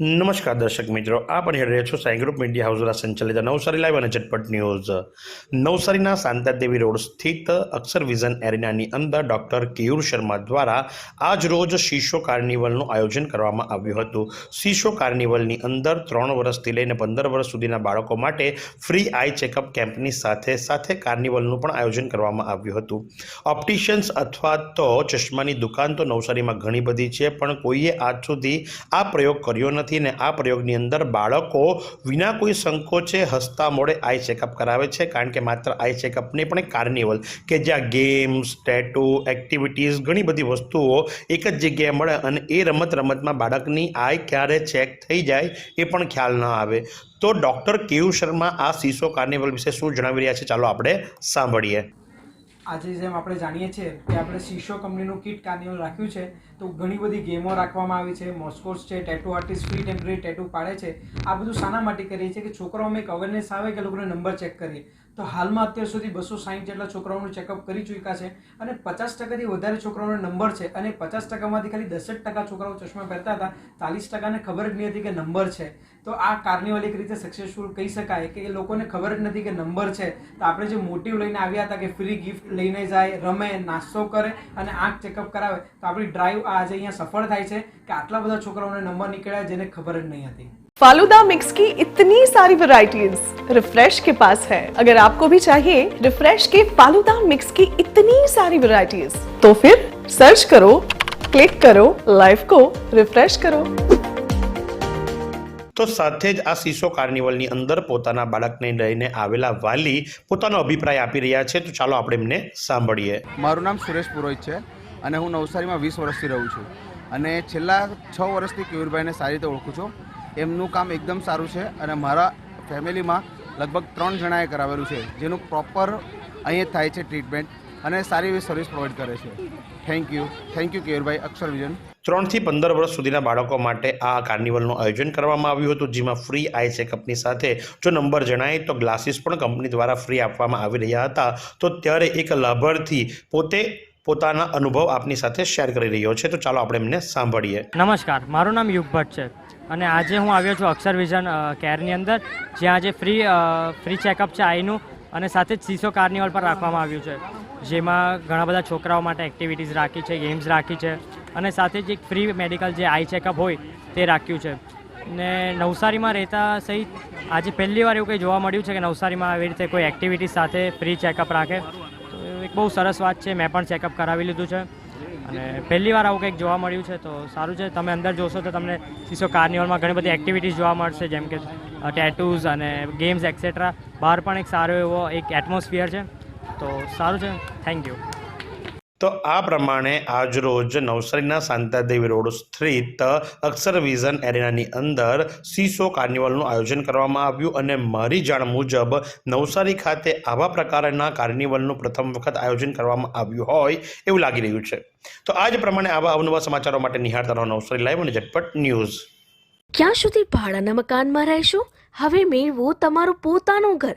નમસ્કાર દર્શક મિત્રો, આપ પણ રહ્યા છો સાઈ ગ્રુપ મીડિયા હાઉસ દ્વારા સંચાલિત નવસારી લાઈવ અને ઝટપટ ન્યૂઝ. નવસારીના શાંતાદેવી રોડ સ્થિત અક્ષર વિઝન એરિનાની અંદર ડોક્ટર કેયુર શર્મા દ્વારા આજ રોજ શીશો કાર્નિવલનું આયોજન કરવામાં આવ્યું હતું. શીશો કાર્નિવલની અંદર ત્રણ વર્ષથી લઈને પંદર વર્ષ સુધીના બાળકો માટે ફ્રી આઈ ચેકઅપ કેમ્પની સાથે સાથે કાર્નિવલનું પણ આયોજન કરવામાં આવ્યું હતું. ઓપ્ટિશિયન્સ અથવા તો ચશ્માની દુકાન તો નવસારીમાં ઘણી બધી છે, પણ કોઈએ આજ સુધી આ પ્રયોગ કર્યો નથી. ને આ પ્રયોગની અંદર બાળકો વિના કોઈ સંકોચે હસતા મોડે આઈ ચેકઅપ કરાવે છે, કારણ કે માત્ર આઈ ચેકઅપ નહીં, પણ કાર્નિવલ કે જ્યાં ગેમ્સ, ટેટુ, એક્ટિવિટીઝ ઘણી બધી વસ્તુઓ એક જ જગ્યાએ મળે અને એ રમત રમતમાં બાળકની આઈ ક્યારે ચેક થઈ જાય એ પણ ખ્યાલ ન આવે. તો ડૉક્ટર કેયુ શર્મા આ શીશો કાર્નિવલ વિશે શું જણાવી રહ્યા છે? ચાલો આપણે સાંભળીએ. આજે જેમ આપણે જાણીએ છીએ કે આપણે શીશો કંપનીનું કિટ કાર્નિવલ રાખ્યું છે, તો ઘણી બધી ગેમો રાખવામાં આવી છે મોસ્કોસ છે tattoo artist free temporary tattoo પાડે છે. આ બધું શાના માટે કરીએ છીએ કે છોકરાઓમાં એક અવેરનેસ આવે કે લોકોને નંબર ચેક કરીએ. તો હાલમાં અત્યાર સુધી બસો સાહીઠ જેટલા છોકરાઓનું ચેકઅપ કરી ચૂક્યા છે અને પચાસ ટકાથી વધારે છોકરાઓનો નંબર છે અને પચાસ ટકામાંથી ખાલી દસ જ ટકા છોકરાઓ ચશ્મા પહેરતા હતા, ચાલીસ ટકાને ખબર જ નહીં હતી કે નંબર છે. તો આ કાર્નિવલ એક રીતે સક્સેસફુલ કહી શકાય કે એ લોકોને ખબર જ નથી કે નંબર છે. તો આપણે જે મોટિવ લઈને આવ્યા હતા કે ફ્રી ગિફ્ટ લઈને જાય રમે નાસ્તો કરે અને આંખ ચેકઅપ કરાવે તો આપણી ડ્રાઈવ આજે અહીંયા સફળ થાય છે કે આટલા બધા છોકરાઓને નંબર નીકળ્યા જેને ખબર જ નહીં હતી फालूदा मिक्स की इतनी सारी वैरायटीज रिफ्रेश के पास है अगर आपको भी चाहिए रिफ्रेश के फालूदा मिक्स की इतनी सारी वैरायटीज तो फिर सर्च करो क्लिक करो लाइफ को रिफ्रेश करो તો સાથે જ આ શીશો કાર્નિવલની અંદર પોતાના બાળકને લઈને આવેલા વાલી પોતાનો અભિપ્રાય આપી રહ્યા છે. તો ચાલો આપણે એમને સાંભળીએ. મારું નામ સુરેશ પુરોહિત છે અને હું નવસારીમાં વીસ વર્ષથી રહું છું. અને છેલ્લા છ વર્ષથી કેયુરભાઈને સારી રીતે ઓળખું છું. એમનું કામ એકદમ સારું છે અને મારા ફેમિલીમાં લગભગ ત્રણ જણાએ કરાવેલું છે. જેનું પ્રોપર અહીં થાય છે ટ્રીટમેન્ટ અને સારી એવી સર્વિસ પ્રોવાઈડ કરે છે. થેન્ક યુ થેન્ક યુ કેયુરભાઈ. અક્ષર વિઝન ત્રણથી પંદર વર્ષ સુધીના બાળકો માટે આ કાર્નિવલનું આયોજન કરવામાં આવ્યું હતું જેમાં ફ્રી આઈ ચેકઅપની સાથે જો નંબર જણાય તો ગ્લાસીસ પણ કંપની દ્વારા ફ્રી આપવામાં આવી રહ્યા હતા. તો ત્યારે એક લાભાર્થી પોતે પોતાના અનુભવ આપની સાથે શેર કરી રહ્યો છે. તો ચાલો આપણે એમને સાંભળીએ. નમસ્કાર મારું નામ યુગ ભટ્ટ છે અને આજે હું આવ્યો છું અક્ષર વિઝન કેરની અંદર જ્યાં આજે ફ્રી ફ્રી ચેકઅપ છે આઈનું અને સાથે જ સીસો કાર્નિવલ પર રાખવામાં આવ્યું છે. જેમાં ઘણા બધા છોકરાઓ માટે એક્ટિવિટીઝ રાખી છે ગેમ્સ રાખી છે અને સાથે જ એક ફ્રી મેડિકલ જે આઈ ચેકઅપ હોય તે રાખ્યું છે. ને નવસારીમાં રહેતા સહિત આજે પહેલી વાર એવું કંઈ જોવા મળ્યું છે કે નવસારીમાં આવી રીતે કોઈ એક્ટિવિટી સાથે ફ્રી ચેકઅપ રાખે. તો એક બહુ સરસ વાત છે, મેં પણ ચેકઅપ કરાવી લીધું છે. અને પહેલી વાર આવું કંઈક જોવા મળ્યું છે તો સારું છે. તમે અંદર જોશો તો તમને શીશો કાર્નિવલમાં ઘણી બધી એક્ટિવિટીઝ જોવા મળશે જેમ કે ટેટૂઝ અને ગેમ્સ એક્સેટ્રા બહાર પણ એક સારો એવો એક એટમોસ્ફિયર છે. તો સારું છે. થેન્ક યુ તો આ પ્રમાણે આજરોજ નવસારીના શાંતાદેવી રોડ સ્થિત અક્ષર વિઝન એરેનાની અંદર સીસો કાર્નિવલનું આયોજન કરવામાં આવ્યું અને મારી જાણ મુજબ નવસારી ખાતે આવા પ્રકારના કાર્નિવલનું પ્રથમ વખત આયોજન કરવામાં આવ્યું હોય એવું લાગી રહ્યું છે. તો આજ પ્રમાણે આવા અવનવા સમાચારો માટે નિહાળતા રહો નવસારી લાઈવ અને ઝટપટ ન્યૂઝ. ક્યાં સુધી ભાડાના મકાનમાં રહેશો? હવે મેળવો તમારું પોતાનું ઘર.